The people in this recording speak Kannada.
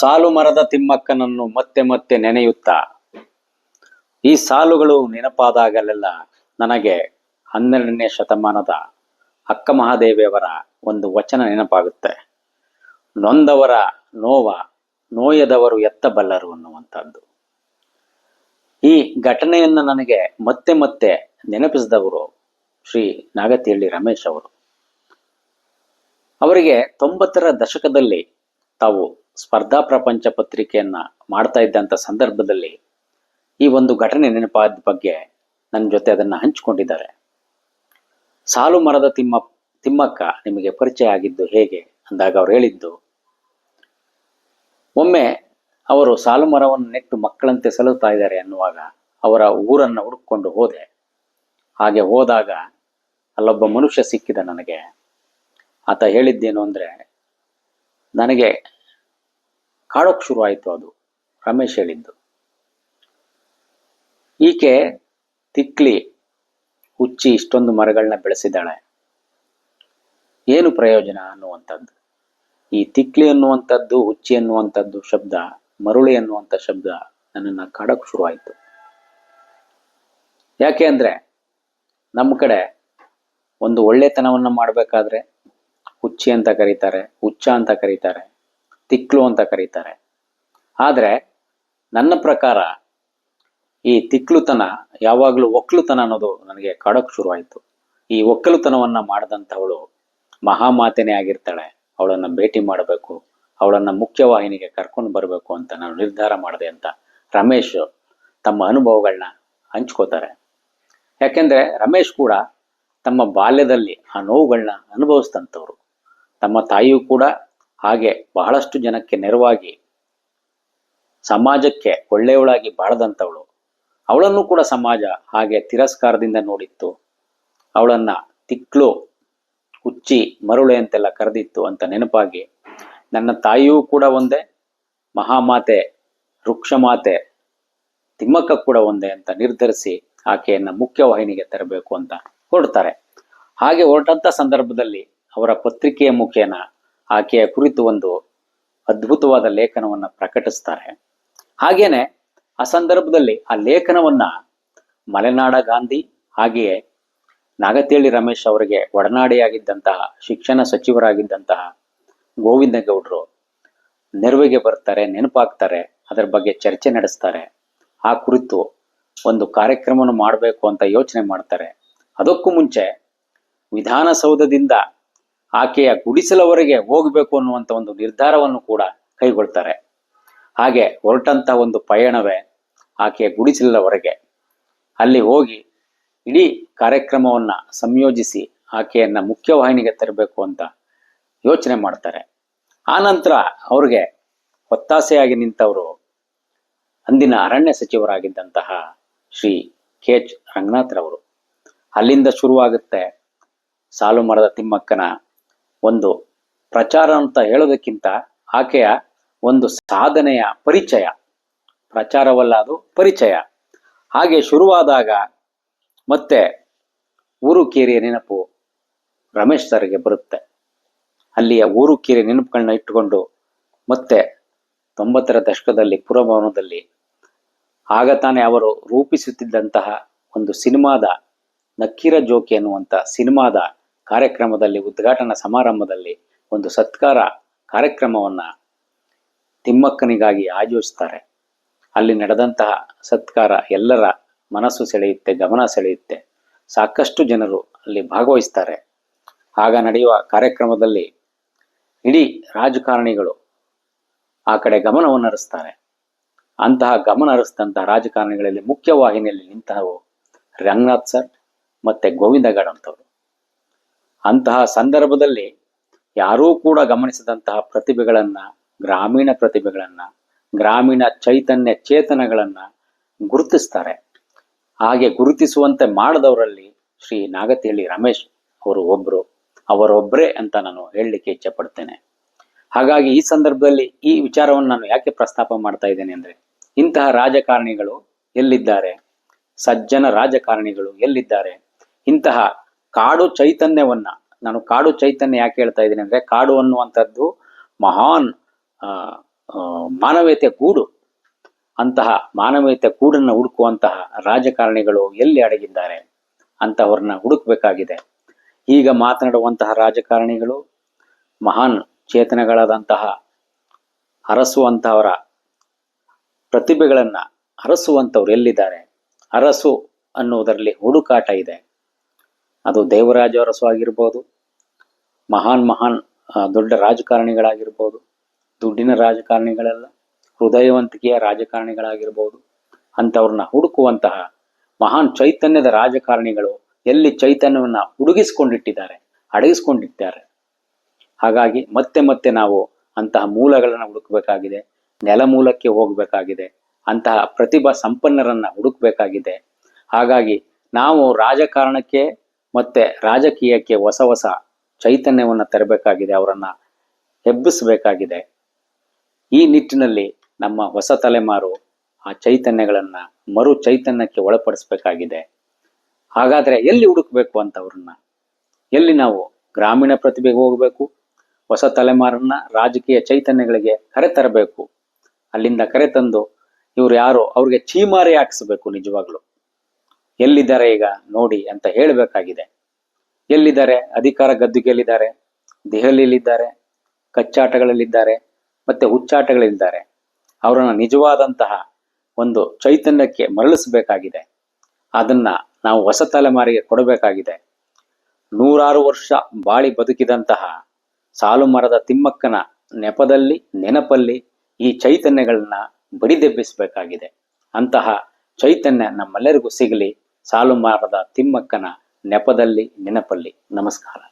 ಸಾಲು ಮರದ ತಿಮ್ಮಕ್ಕನನ್ನು ಮತ್ತೆ ಮತ್ತೆ ನೆನೆಯುತ್ತಾ. ಈ ಸಾಲುಗಳು ನೆನಪಾದಾಗಲೆಲ್ಲ ನನಗೆ ಹನ್ನೆರಡನೇ ಶತಮಾನದ ಅಕ್ಕ ಮಹಾದೇವಿಯವರ ಒಂದು ವಚನ ನೆನಪಾಗುತ್ತೆ. ನೊಂದವರ ನೋವ ನೋಯದವರು ಎತ್ತಬಲ್ಲರು ಅನ್ನುವಂಥದ್ದು. ಈ ಘಟನೆಯನ್ನು ನನಗೆ ಮತ್ತೆ ಮತ್ತೆ ನೆನಪಿಸಿದವರು ಶ್ರೀ ನಾಗತಿಹಳ್ಳಿ ರಮೇಶ್ ಅವರು. ಅವರಿಗೆ ತೊಂಬತ್ತರ ದಶಕದಲ್ಲಿ ತಾವು ಸ್ಪರ್ಧಾ ಪ್ರಪಂಚ ಪತ್ರಿಕೆಯನ್ನ ಮಾಡ್ತಾ ಇದ್ದಂಥ ಸಂದರ್ಭದಲ್ಲಿ ಈ ಒಂದು ಘಟನೆ ನೆನಪಾದ ಬಗ್ಗೆ ನನ್ನ ಜೊತೆ ಅದನ್ನು ಹಂಚಿಕೊಂಡಿದ್ದಾರೆ. ಸಾಲು ಮರದ ತಿಮ್ಮ ತಿಮ್ಮಕ್ಕ ನಿಮಗೆ ಪರಿಚಯ ಆಗಿದ್ದು ಹೇಗೆ ಅಂದಾಗ ಅವ್ರು ಹೇಳಿದ್ದು ಒಮ್ಮೆ ಅವರು ಸಾಲು ಮರವನ್ನು ನೆಟ್ಟು ಮಕ್ಕಳಂತೆ ಸಲುತ್ತಾ ಇದ್ದಾರೆ ಅನ್ನುವಾಗ ಅವರ ಊರನ್ನು ಹುಡುಕೊಂಡು ಹೋದೆ. ಹಾಗೆ ಹೋದಾಗ ಅಲ್ಲೊಬ್ಬ ಮನುಷ್ಯ ಸಿಕ್ಕಿದ ನನಗೆ. ಆತ ಹೇಳಿದ್ದೇನು ಅಂದರೆ, ನನಗೆ ಕಾಡೋಕ್ ಶುರು ಆಯಿತು ಅದು, ರಮೇಶ್ ಹೇಳಿದ್ದು. ಈಕೆ ತಿಕ್ಲಿ, ಹುಚ್ಚಿ ಇಷ್ಟೊಂದು ಮರಗಳನ್ನ ಬೆಳೆಸಿದ್ದಾಳೆ. ಏನು ಪ್ರಯೋಜನ ಅನ್ನುವಂಥದ್ದು? ಈ ತಿಕ್ಲಿ ಅನ್ನುವಂಥದ್ದು ಹುಚ್ಚಿ ಅನ್ನುವಂಥದ್ದು ಶಬ್ದ, ಮರುಳಿ ಅನ್ನುವಂಥ ಶಬ್ದ ನನ್ನನ್ನು ಕಾಡೋಕ್ ಶುರುವಾಯಿತು. ಯಾಕೆ ಅಂದರೆ ನಮ್ಮ ಕಡೆ ಒಂದು ಒಳ್ಳೆತನವನ್ನು ಮಾಡಬೇಕಾದ್ರೆ ಹುಚ್ಚಿ ಅಂತ ಕರೀತಾರೆ, ಹುಚ್ಚ ಅಂತ ಕರೀತಾರೆ, ತಿಕ್ಲು ಅಂತ ಕರೀತಾರೆ. ಆದರೆ ನನ್ನ ಪ್ರಕಾರ ಈ ತಿಕ್ಲುತನ ಯಾವಾಗಲೂ ಒಕ್ಕಲುತನ ಅನ್ನೋದು ನನಗೆ ಕಾಡೋಕ್ ಶುರುವಾಯಿತು. ಈ ಒಕ್ಕಲುತನವನ್ನ ಮಾಡಿದಂಥವಳು ಮಹಾಮಾತೆನೇ ಆಗಿರ್ತಾಳೆ. ಅವಳನ್ನು ಭೇಟಿ ಮಾಡಬೇಕು, ಅವಳನ್ನು ಮುಖ್ಯವಾಹಿನಿಗೆ ಕರ್ಕೊಂಡು ಬರಬೇಕು ಅಂತ ನಾನು ನಿರ್ಧಾರ ಮಾಡಿದೆ ಅಂತ ರಮೇಶ್ ತಮ್ಮ ಅನುಭವಗಳನ್ನ ಹಂಚ್ಕೋತಾರೆ. ಯಾಕೆಂದ್ರೆ ರಮೇಶ್ ಕೂಡ ತಮ್ಮ ಬಾಲ್ಯದಲ್ಲಿ ಆ ನೋವುಗಳನ್ನ ಅನುಭವಿಸಿದಂಥವ್ರು. ತಮ್ಮ ತಾಯಿಯೂ ಕೂಡ ಹಾಗೆ ಬಹಳಷ್ಟು ಜನಕ್ಕೆ ನೆರವಾಗಿ ಸಮಾಜಕ್ಕೆ ಒಳ್ಳೆಯವಳಾಗಿ ಬಾಳದಂಥವಳು. ಅವಳನ್ನು ಕೂಡ ಸಮಾಜ ಹಾಗೆ ತಿರಸ್ಕಾರದಿಂದ ನೋಡಿತ್ತು. ಅವಳನ್ನ ತಿಕ್ಲು ಹುಚ್ಚಿ ಮರುಳೆ ಅಂತೆಲ್ಲ ಕರೆದಿತ್ತು ಅಂತ ನೆನಪಾಗಿ. ನನ್ನ ತಾಯಿಯೂ ಕೂಡ ಒಂದೇ, ಮಹಾಮಾತೆ, ವೃಕ್ಷಮಾತೆ, ತಿಮ್ಮಕ್ಕ ಕೂಡ ಒಂದೇ ಅಂತ ನಿರ್ಧರಿಸಿ ಆಕೆಯನ್ನ ಮುಖ್ಯವಾಹಿನಿಗೆ ತರಬೇಕು ಅಂತ ಹೊರಡ್ತಾರೆ. ಹಾಗೆ ಹೊರಟಂತ ಸಂದರ್ಭದಲ್ಲಿ ಅವರ ಪತ್ರಿಕೆಯ ಮುಖೇನ ಆಕೆಯ ಕುರಿತು ಒಂದು ಅದ್ಭುತವಾದ ಲೇಖನವನ್ನ ಪ್ರಕಟಿಸ್ತಾರೆ. ಹಾಗೇನೆ ಆ ಸಂದರ್ಭದಲ್ಲಿ ಆ ಲೇಖನವನ್ನ ಮಲೆನಾಡ ಗಾಂಧಿ, ಹಾಗೆಯೇ ನಾಗತಿಹಳ್ಳಿ ರಮೇಶ್ ಅವರಿಗೆ ಒಡನಾಡಿಯಾಗಿದ್ದಂತಹ ಶಿಕ್ಷಣ ಸಚಿವರಾಗಿದ್ದಂತಹ ಗೋವಿಂದ ಗೌಡ್ರು ನೆರವಿಗೆ ಬರ್ತಾರೆ, ನೆನಪಾಗ್ತಾರೆ, ಅದರ ಬಗ್ಗೆ ಚರ್ಚೆ ನಡೆಸ್ತಾರೆ. ಆ ಕುರಿತು ಒಂದು ಕಾರ್ಯಕ್ರಮವನ್ನು ಮಾಡಬೇಕು ಅಂತ ಯೋಚನೆ ಮಾಡ್ತಾರೆ. ಅದಕ್ಕೂ ಮುಂಚೆ ವಿಧಾನಸೌಧದಿಂದ ಆಕೆಯ ಗುಡಿಸಲವರೆಗೆ ಹೋಗಬೇಕು ಅನ್ನುವಂಥ ಒಂದು ನಿರ್ಧಾರವನ್ನು ಕೂಡ ಕೈಗೊಳ್ತಾರೆ. ಹಾಗೆ ಹೊರಟಂತ ಒಂದು ಪಯಣವೇ ಆಕೆಯ ಗುಡಿಸಲವರೆಗೆ. ಅಲ್ಲಿ ಹೋಗಿ ಇಡೀ ಕಾರ್ಯಕ್ರಮವನ್ನ ಸಂಯೋಜಿಸಿ ಆಕೆಯನ್ನ ಮುಖ್ಯವಾಹಿನಿಗೆ ತರಬೇಕು ಅಂತ ಯೋಚನೆ ಮಾಡ್ತಾರೆ. ನಂತರ ಅವ್ರಿಗೆ ಒತ್ತಾಸೆಯಾಗಿ ನಿಂತವರು ಅಂದಿನ ಅರಣ್ಯ ಸಚಿವರಾಗಿದ್ದಂತಹ ಶ್ರೀ ಕೆ ಎಚ್ ರಂಗನಾಥ್ರವರು ಅಲ್ಲಿಂದ ಶುರುವಾಗುತ್ತೆ ಸಾಲು ಮರದ ತಿಮ್ಮಕ್ಕನ ಒಂದು ಪ್ರಚಾರ ಅಂತ ಹೇಳೋದಕ್ಕಿಂತ ಆಕೆಯ ಒಂದು ಸಾಧನೆಯ ಪರಿಚಯ. ಪ್ರಚಾರವಲ್ಲ ಅದು ಪರಿಚಯ. ಹಾಗೆ ಶುರುವಾದಾಗ ಮತ್ತೆ ಊರು ಕೇರಿಯ ನೆನಪು ರಮೇಶ್ ಸರ್ಗೆ ಬರುತ್ತೆ. ಅಲ್ಲಿಯ ಊರು ಕೇರಿಯ ನೆನಪುಗಳನ್ನ ಇಟ್ಟುಕೊಂಡು ಮತ್ತೆ ತೊಂಬತ್ತರ ದಶಕದಲ್ಲಿ ಪುರಭವನದಲ್ಲಿ ಆಗ ತಾನೇ ಅವರು ರೂಪಿಸುತ್ತಿದ್ದಂತಹ ಒಂದು ಸಿನಿಮಾದ ನಕ್ಕೀರ ಜೋಕಿ ಅನ್ನುವಂಥ ಸಿನಿಮಾದ ಕಾರ್ಯಕ್ರಮದಲ್ಲಿ, ಉದ್ಘಾಟನಾ ಸಮಾರಂಭದಲ್ಲಿ ಒಂದು ಸತ್ಕಾರ ಕಾರ್ಯಕ್ರಮವನ್ನ ತಿಮ್ಮಕ್ಕನಿಗಾಗಿ ಆಯೋಜಿಸ್ತಾರೆ. ಅಲ್ಲಿ ನಡೆದಂತಹ ಸತ್ಕಾರ ಎಲ್ಲರ ಮನಸ್ಸು ಸೆಳೆಯುತ್ತೆ, ಗಮನ ಸೆಳೆಯುತ್ತೆ. ಸಾಕಷ್ಟು ಜನರು ಅಲ್ಲಿ ಭಾಗವಹಿಸ್ತಾರೆ. ಆಗ ನಡೆಯುವ ಕಾರ್ಯಕ್ರಮದಲ್ಲಿ ಇಡೀ ರಾಜಕಾರಣಿಗಳು ಆ ಕಡೆ ಗಮನವನ್ನು ಹರಿಸ್ತಾರೆ. ಅಂತಹ ಗಮನ ಹರಿಸಿದಂತಹ ರಾಜಕಾರಣಿಗಳಲ್ಲಿ ಮುಖ್ಯವಾಹಿನಿಯಲ್ಲಿ ನಿಂತವು ರಂಗನಾಥ್ ಸರ್ ಮತ್ತೆ ಗೋವಿಂದಗಡ್ ಅಂತವರು ಅಂತಹ ಸಂದರ್ಭದಲ್ಲಿ ಯಾರೂ ಕೂಡ ಗಮನಿಸಿದಂತಹ ಪ್ರತಿಭೆಗಳನ್ನ, ಗ್ರಾಮೀಣ ಪ್ರತಿಭೆಗಳನ್ನ, ಗ್ರಾಮೀಣ ಚೈತನ್ಯ ಚೇತನಗಳನ್ನ ಗುರುತಿಸ್ತಾರೆ. ಹಾಗೆ ಗುರುತಿಸುವಂತೆ ಮಾಡಿದವರಲ್ಲಿ ಶ್ರೀ ನಾಗತಿಹಳ್ಳಿ ರಮೇಶ್ ಅವರು ಒಬ್ರು. ಅವರೊಬ್ಬರೇ ಅಂತ ನಾನು ಹೇಳಲಿಕ್ಕೆ ಇಚ್ಛೆ ಪಡ್ತೇನೆ ಹಾಗಾಗಿ ಈ ಸಂದರ್ಭದಲ್ಲಿ ಈ ವಿಚಾರವನ್ನು ನಾನು ಯಾಕೆ ಪ್ರಸ್ತಾಪ ಮಾಡ್ತಾ ಇದ್ದೇನೆ ಅಂದ್ರೆ, ಇಂತಹ ರಾಜಕಾರಣಿಗಳು ಎಲ್ಲಿದ್ದಾರೆ? ಸಜ್ಜನ ರಾಜಕಾರಣಿಗಳು ಎಲ್ಲಿದ್ದಾರೆ? ಇಂತಹ ಕಾಡು ಚೈತನ್ಯವನ್ನ, ನಾನು ಕಾಡು ಚೈತನ್ಯ ಯಾಕೆ ಹೇಳ್ತಾ ಇದ್ದೀನಿ ಅಂದ್ರೆ, ಕಾಡು ಅನ್ನುವಂಥದ್ದು ಮಹಾನ್ ಮಾನವೀಯತೆ ಗೂಡು. ಅಂತಹ ಮಾನವೀಯತೆ ಕೂಡನ್ನು ಹುಡುಕುವಂತಹ ರಾಜಕಾರಣಿಗಳು ಎಲ್ಲಿ ಅಡಗಿದ್ದಾರೆ ಅಂತವ್ರನ್ನ ಹುಡುಕ್ಬೇಕಾಗಿದೆ. ಈಗ ಮಾತನಾಡುವಂತಹ ರಾಜಕಾರಣಿಗಳು, ಮಹಾನ್ ಚೇತನಗಳಾದಂತಹ ಅರಸುವಂತಹವರ ಪ್ರತಿಭೆಗಳನ್ನ ಅರಸುವಂಥವ್ರು ಎಲ್ಲಿದ್ದಾರೆ? ಅರಸು ಅನ್ನುವುದರಲ್ಲಿ ಹುಡುಕಾಟ ಇದೆ. ಅದು ದೇವರಾಜ ಅರಸು ಆಗಿರ್ಬೋದು, ಮಹಾನ್ ಮಹಾನ್ ದೊಡ್ಡ ರಾಜಕಾರಣಿಗಳಾಗಿರ್ಬೋದು, ದುಡ್ಡಿನ ರಾಜಕಾರಣಿಗಳೆಲ್ಲ ಹೃದಯವಂತಿಕೆಯ ರಾಜಕಾರಣಿಗಳಾಗಿರ್ಬೋದು, ಅಂಥವ್ರನ್ನ ಹುಡುಕುವಂತಹ ಮಹಾನ್ ಚೈತನ್ಯದ ರಾಜಕಾರಣಿಗಳು ಎಲ್ಲಿ ಚೈತನ್ಯವನ್ನ ಹುಡುಗಿಸ್ಕೊಂಡಿಟ್ಟಿದ್ದಾರೆ ಅಡಗಿಸ್ಕೊಂಡಿದ್ದಾರೆ. ಹಾಗಾಗಿ ಮತ್ತೆ ಮತ್ತೆ ನಾವು ಅಂತಹ ಮೂಲಗಳನ್ನು ಹುಡುಕಬೇಕಾಗಿದೆ ನೆಲಮೂಲಕ್ಕೆ ಹೋಗಬೇಕಾಗಿದೆ, ಅಂತಹ ಪ್ರತಿಭಾ ಸಂಪನ್ನರನ್ನ ಹುಡುಕಬೇಕಾಗಿದೆ. ಹಾಗಾಗಿ ನಾವು ರಾಜಕಾರಣಕ್ಕೆ ಮತ್ತೆ ರಾಜಕೀಯಕ್ಕೆ ಹೊಸ ಹೊಸ ಚೈತನ್ಯವನ್ನು ತರಬೇಕಾಗಿದೆ, ಅವರನ್ನ ಹೆಬ್ಬಿಸಬೇಕಾಗಿದೆ. ಈ ನಿಟ್ಟಿನಲ್ಲಿ ನಮ್ಮ ಹೊಸ ತಲೆಮಾರು ಆ ಚೈತನ್ಯಗಳನ್ನ ಮರು ಚೈತನ್ಯಕ್ಕೆ ಒಳಪಡಿಸಬೇಕಾಗಿದೆ. ಹಾಗಾದ್ರೆ ಎಲ್ಲಿ ಹುಡುಕ್ಬೇಕು ಅಂತ ಅವ್ರನ್ನ? ಎಲ್ಲಿ ನಾವು ಗ್ರಾಮೀಣ ಪ್ರತಿಭೆಗೆ ಹೋಗಬೇಕು, ಹೊಸ ತಲೆಮಾರನ್ನ ರಾಜಕೀಯ ಚೈತನ್ಯಗಳಿಗೆ ಕರೆತರಬೇಕು ಅಲ್ಲಿಂದ ಕರೆ ತಂದು ಇವ್ರು ಯಾರು ಅವ್ರಿಗೆ ಚೀಮಾರಿ ಹಾಕಿಸ್ಬೇಕು ನಿಜವಾಗ್ಲು. ಎಲ್ಲಿದ್ದಾರೆ ಈಗ ನೋಡಿ ಅಂತ ಹೇಳಬೇಕಾಗಿದೆ. ಎಲ್ಲಿದ್ದಾರೆ? ಅಧಿಕಾರ ಗದ್ದುಗೆಯಲ್ಲಿದ್ದಾರೆ, ದೆಹಲಿಯಲ್ಲಿದ್ದಾರೆ, ಕಚ್ಚಾಟಗಳಲ್ಲಿದ್ದಾರೆ, ಮತ್ತೆ ಹುಚ್ಚಾಟಗಳಲ್ಲಿದ್ದಾರೆ ಅವರನ್ನ ನಿಜವಾದಂತಹ ಒಂದು ಚೈತನ್ಯಕ್ಕೆ ಮರಳಿಸಬೇಕಾಗಿದೆ. ಅದನ್ನ ನಾವು ಹೊಸ ತಲೆಮಾರಿಗೆ ಕೊಡಬೇಕಾಗಿದೆ. ನೂರಾರು ವರ್ಷ ಬಾಳಿ ಬದುಕಿದಂತಹ ಸಾಲು ಮರದ ತಿಮ್ಮಕ್ಕನ ನೆಪದಲ್ಲಿ, ನೆನಪಲ್ಲಿ ಈ ಚೈತನ್ಯಗಳನ್ನ ಬಡಿದೆಬ್ಬಿಸಬೇಕಾಗಿದೆ ಅಂತಹ ಚೈತನ್ಯ ನಮ್ಮೆಲ್ಲರಿಗೂ ಸಿಗಲಿ. ಸಾಲು ಮರದ ತಿಮ್ಮಕ್ಕನ ನೆಪದಲ್ಲಿ, ನೆನಪಲ್ಲಿ. ನಮಸ್ಕಾರ.